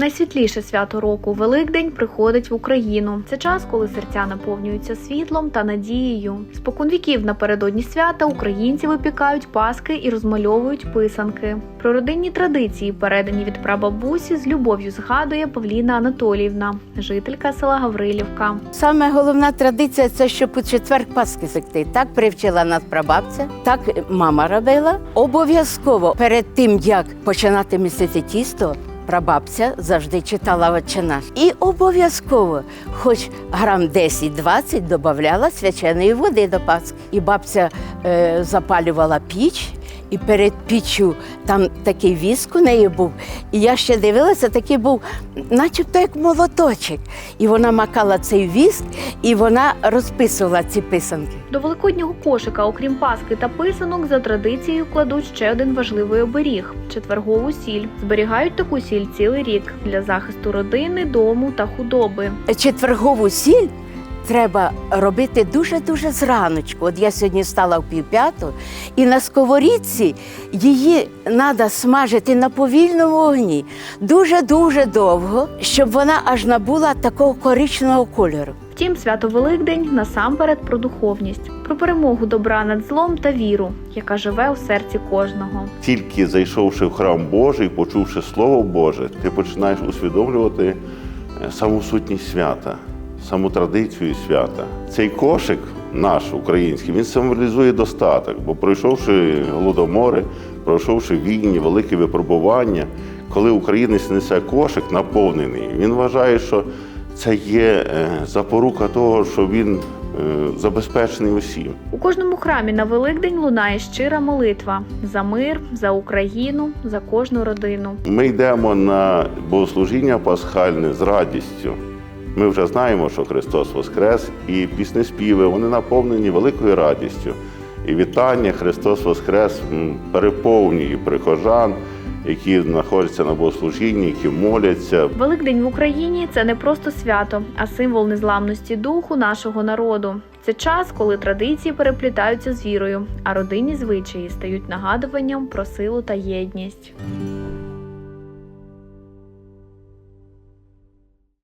Найсвітліше свято року Великдень приходить в Україну. Це час, коли серця наповнюються світлом та надією. Споконвіків напередодні свята українці випікають паски і розмальовують писанки. Про родинні традиції, передані від прабабусі, з любов'ю згадує Павліна Анатоліївна, жителька села Гаврилівка. Саме головна традиція це щоб у четвер Пасхи секти. Так привчила нас прабабця, так мама робила. Обов'язково перед тим, як починати місити тісто, прабабця завжди читала «Отче наш». І обов'язково, хоч грам 10-20, додавала свяченої води до Пасхи. І бабця е, запалювала піч. І перед піччю там такий віск у неї був. І я ще дивилася, такий був, начебто як молоточок. І вона макала цей віск, і вона розписувала ці писанки. До великоднього кошика, окрім паски та писанок, за традицією кладуть ще один важливий оберіг четвергову сіль. Зберігають таку сіль цілий рік для захисту родини, дому та худоби. Четвергову сіль треба робити дуже-дуже зраночку. От я сьогодні стала в півп'яту, і на сковорідці її треба смажити на повільному вогні дуже-дуже довго, щоб вона аж набула такого коричневого кольору. Втім, свято Великдень насамперед про духовність, про перемогу добра над злом та віру, яка живе у серці кожного. Тільки зайшовши в храм Божий, почувши Слово Боже, ти починаєш усвідомлювати е, саму сутність свята, саму традицію свята. Цей кошик наш український, він символізує достаток, бо пройшовши голодомори, пройшовши війні, великі випробування, коли українець несе кошик наповнений, він вважає, що це є е, запорука того, що він е, забезпечений усім. У кожному храмі на Великдень лунає щира молитва за мир, за Україну, за кожну родину. Ми йдемо на богослужіння пасхальне з радістю. Ми вже знаємо, що Христос Воскрес, і піснеспіви вони наповнені великою радістю. І вітання Христос Воскрес переповнює прихожан, які знаходяться на богослужінні, які моляться. Великдень в Україні це не просто свято, а символ незламності духу нашого народу. Це час, коли традиції переплітаються з вірою, а родинні звичаї стають нагадуванням про силу та єдність.